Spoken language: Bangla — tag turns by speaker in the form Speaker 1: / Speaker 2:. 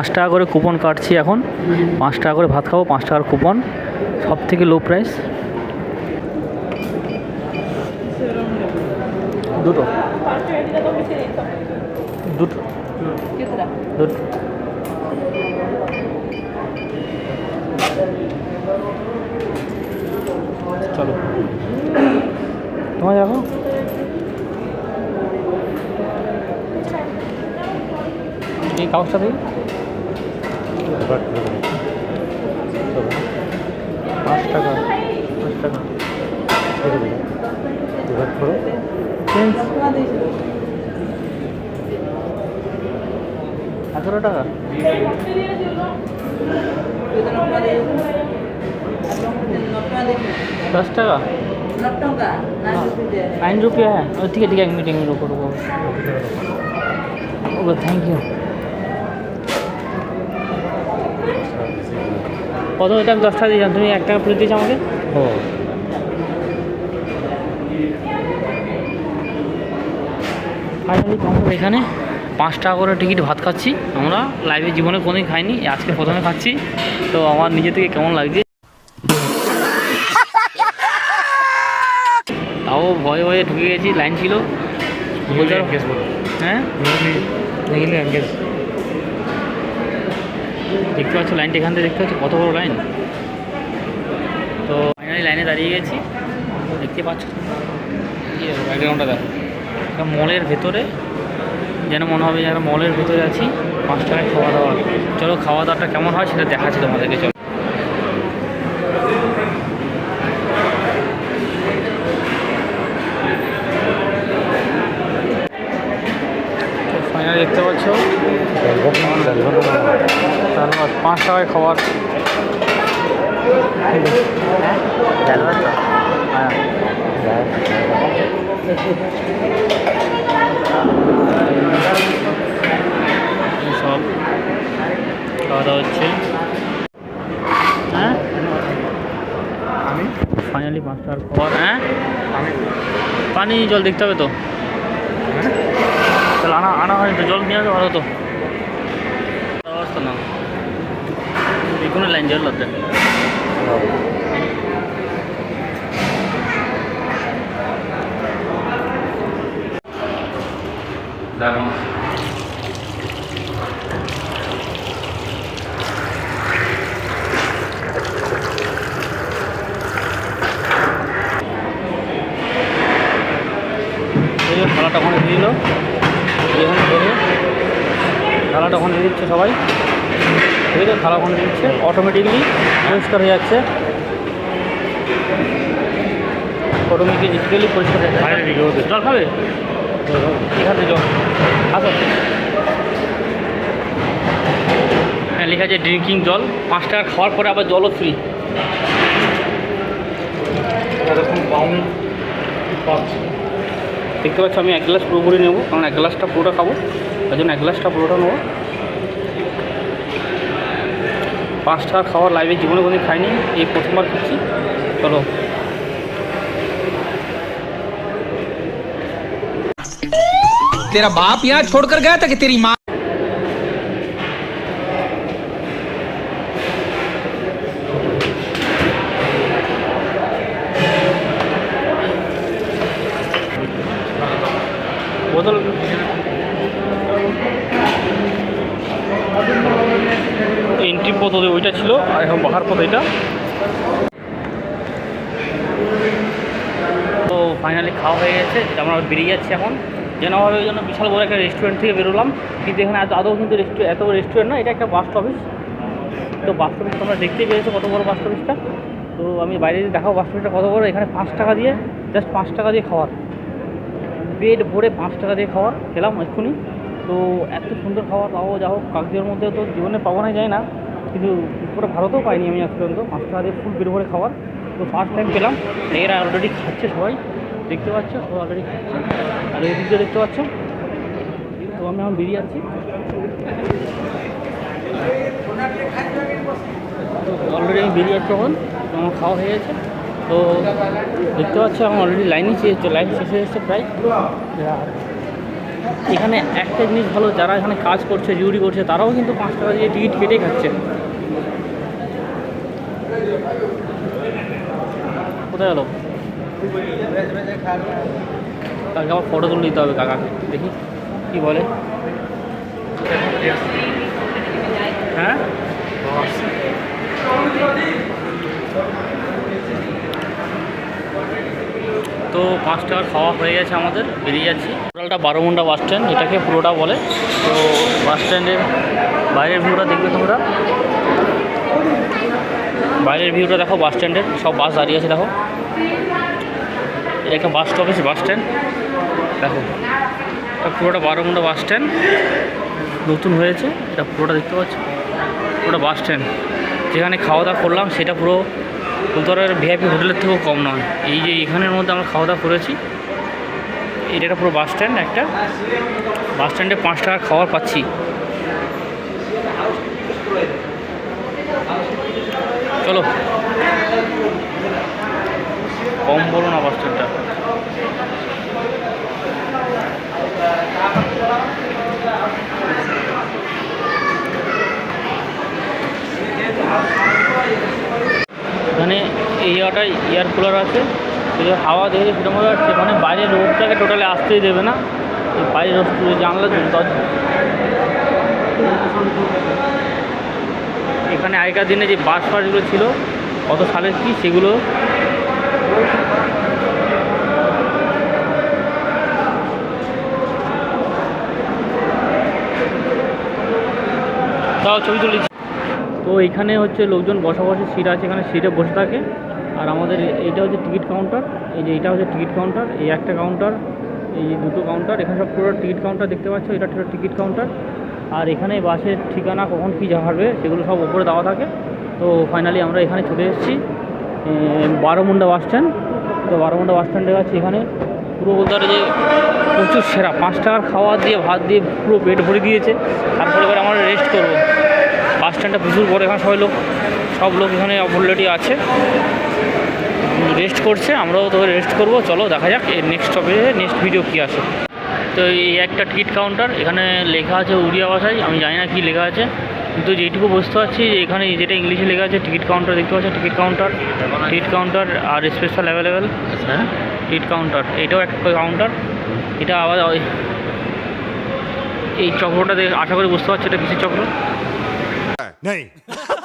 Speaker 1: পাঁচ টাকা করে কুপন কাটছি এখন। পাঁচ টাকা করে ভাত খাব পাঁচ টাকার কুপন সব থেকে লো প্রাইস দুটো। দুটো। দুটো। চলো। তোমার যাব এই কাগজটা দিই পাঁচ টাকা পাঁচ টাকা চেঞ্জ এগারো টাকা दस টাকা नाइन रुपया है ओ, ठीक है ठीक है एक मीटिंग में रुको रुको ओके थैंक यू কত আমি দশ টাকা দিয়েছিলাম তুমি এক টাকা ফেরত দিয়েছ আমাকে?
Speaker 2: ও।
Speaker 1: ফাইনালি আমরা এখানে পাঁচ টাকা করে টিকিট ভাত খাচ্ছি। আমরা লাইভে জীবনে কোনোদিন খাইনি আজকে প্রথমে খাচ্ছি। তো আমার নিজে থেকে কেমন লাগছে? তাও ভয়ে ভয়ে ঢুকে গেছি লাইন ছিল। হ্যাঁ? দেখতে পাচ্ছ লাইনটা এখান থেকে দেখতে পাচ্ছ, কত বড় লাইন? তো ফাইনালি লাইনে দাঁড়িয়ে গেছি, দেখতে পাচ্ছ। ব্যাকগ্রাউন্ডটা দেখো। মলের ভেতরে, যেন মনে হবে যেন মলের ভেতরে আছি পাঁচ টাকায় খাওয়া দাওয়া চলো খাওয়া দাওয়াটা কেমন হয় সেটা দেখাচ্ছি তোমাদেরকে, চলো। ফাইনালি দেখতে পাচ্ছ পাঁচ টাকায় খাবার। হ্যাঁ সব খাওয়া দাওয়া হচ্ছে। হ্যাঁ?
Speaker 2: আমি?
Speaker 1: ফাইনালি পাঁচ টাকার খাবার। হ্যাঁ? পানি জল দেখতে হবে তো। তাহলে আনা আনা হয়নি তো জল নিয়ে আসবে ভালো তো অবস্থা না। এই কোনো লাইন জল লাগবে এই যে থালাটা ওখানে দিয়ে দিল। থালাটা ওখানে দিচ্ছে সবাই। ঠিক আছে ওখানে দিয়ে দিচ্ছে অটোমেটিকলি পরিষ্কার হয়ে যাচ্ছে। অটোমেটিক্যালি পরিষ্কার হয়ে যাচ্ছে। জল খাবে? এখানে জল। আসো হ্যাঁ লেখা আছে ড্রিঙ্কিং জল। পাঁচ টাকা খাওয়ার পরে আবার জলও ফ্রি দেখতে পাচ্ছ আমি এক গ্লাস পুরোপুরি নেব কারণ এক গ্লাসটা পুরোটা খাব। তাই জন্য এক গ্লাসটা পুরোটা নেব। পাঁচ টাকা খাওয়ার লাইভে জীবনে কোনোদিন খাইনি এই প্রথমবার খাচ্ছি চলো
Speaker 3: तेरा बाप यहाँ छोड़कर गया था कि तेरी माँ
Speaker 1: আর পথ এটা। তো ফাইনালি খাওয়া হয়ে গেছে আমরা বেরিয়ে যাচ্ছি এখন। যেন হবে ওই জন্য বিশাল বড় একটা রেস্টুরেন্ট থেকে বেরোলাম। কিন্তু এখানে আদ- কিন্তু এত বড় রেস্টুরেন্ট না, এটা একটা বাস অফিস তো বাস অফিস তোমরা দেখতেই পেয়েছ কত বড় বাস অফিসটা তো আমি বাইরে দেখাবো বাস অফিসটা কত বড়। এখানে পাঁচ টাকা দিয়ে জাস্ট পাঁচ টাকা দিয়ে খাওয়ার। পেট ভরে পাঁচ টাকা দিয়ে খাওয়ার। খেলাম এক্ষুনি। তো এত সুন্দর খাবার তাও যা হোক কাকদের মধ্যে তো জীবনে পাবো না যায় না। কিন্তু পুরো ভারতেও পাইনি আমি আজ পর্যন্ত। পাঁচ টাকা দিয়ে ফুল পেট ভরে খাবার। তো ফার্স্ট টাইম পেলাম। এরা অলরেডি খাচ্ছে সবাই। দেখতে পাচ্ছ, সবাই অলরেডি খাচ্ছে। আর এই দিকটা দেখতে পাচ্ছ। তো আমি এখন বেরিয়ে যাচ্ছি। অলরেডি আমি বেরিয়ে যাচ্ছি এখন। তো আমার খাওয়া হয়ে গেছে। তো দেখতে পাচ্ছ, এখন অলরেডি লাইনই চেয়েছে লাইন শেষ হয়ে এসেছে প্রায়। এখানে একটা জিনিস ভালো, যারা এখানে কাজ করছে ডিউটি করছে, তারাও কিন্তু পাঁচ টাকা দিয়ে টিকিট কেটে খাচ্ছে। কোথায় গেল? কালকে আবার ফটো তুলে দিতে হবে কাকাকে। দেখি, কি বলে। হ্যাঁ? তো পাঁচ টাকার খাওয়া হয়ে গেছে আমাদের, বেরিয়ে যাচ্ছি। টোটালটা বারোমুন্ডা বাস স্ট্যান্ড এটাকে পুরোটা বলে। তো বাস স্ট্যান্ডের বাইরের ভিউটা দেখবে তোমরা। বাইরের ভিউটা দেখো বাস স্ট্যান্ডের সব বাস দাঁড়িয়ে আছে দেখো। এটা একটা বাস স্টপেজ বাস স্ট্যান্ড দেখো, এটা পুরোটা বারোমুন্ডা বাস স্ট্যান্ড নতুন হয়েছে, এটা পুরোটা দেখতে পাচ্ছ? পুরোটা বাস স্ট্যান্ড যেখানে খাওয়া দাওয়া করলাম, সেটা পুরো কলকাতার ভিআইপি হোটেলের থেকেও কম নয়। এই যে এখানের মধ্যে আমরা খাওয়া দাওয়া করেছি, এটা একটা পুরো বাস স্ট্যান্ড একটা বাস স্ট্যান্ডে পাঁচ টাকা খাবার পাচ্ছি। চলো। কম বলো না বাস স্ট্যান্ডটা এখানে এই এয়ার কুলার আছে। যে হাওয়া দেখে সেরকম ভাবে আসছে মানে বাইরের রোদটাকে টোটালি আসতেই দেবে না। এই বাইরের রোদ জানলা এখানে আগেকার দিনে যে বাস ফাসগুলো ছিল, কত সালের কি সেগুলো তাও ছবি তুলেছি। তো এখানে হচ্ছে লোকজন বসা বসে, সিট আছে এখানে, সিটে বসে থাকে। আর আমাদের এইটা হচ্ছে টিকিট কাউন্টার। এই যে এটা হচ্ছে টিকিট কাউন্টার, এই একটা কাউন্টার, এই দুটো কাউন্টার, এখানে সব পুরো টিকিট কাউন্টার দেখতে পাচ্ছ, এটা টিকিট কাউন্টার। আর এখানে বাসের ঠিকানা কখন কী হারবে সেগুলো সব উপরে দেওয়া থাকে। তো ফাইনালি আমরা এখানে চলে এসেছি বারোমুন্ডা বাস স্ট্যান্ড। তো বারোমুন্ডা বাস স্ট্যান্ডের কাছে এখানে। পুরো বলতে পারে যে প্রচুর সেরা, পাঁচ টাকার খাওয়া দিয়ে, ভাত দিয়ে পুরো পেট ভরে দিয়েছে। তারপরে এবার আমরা রেস্ট করব। বাস স্ট্যান্ডটা প্রচুর বড় এখানে সবাই লোক, সব লোক এখানে অলরেডি আছে। রেস্ট করছে আমরাও তো রেস্ট করব। চলো দেখা যাক এর নেক্সট স্টপে নেক্সট ভিডিও কী আসে। তো এই একটা টিকিট কাউন্টার এখানে লেখা আছে উড়িয়া ভাষায় আমি জানি না কী লেখা আছে। কিন্তু যেইটুকু বুঝতে পারছি যে এখানে যেটা ইংলিশে লেখা আছে টিকিট কাউন্টার দেখতে পাচ্ছি টিকিট কাউন্টার টিকিট কাউন্টার আর স্পেশাল অ্যাভেলেবেল হ্যাঁ টিকিট কাউন্টার এটাও একটা কাউন্টার এটা আবার ওই- এই চক্রটা দেখে আশা করি বুঝতে পারছি এটা কিসের চক্র?
Speaker 4: नहीं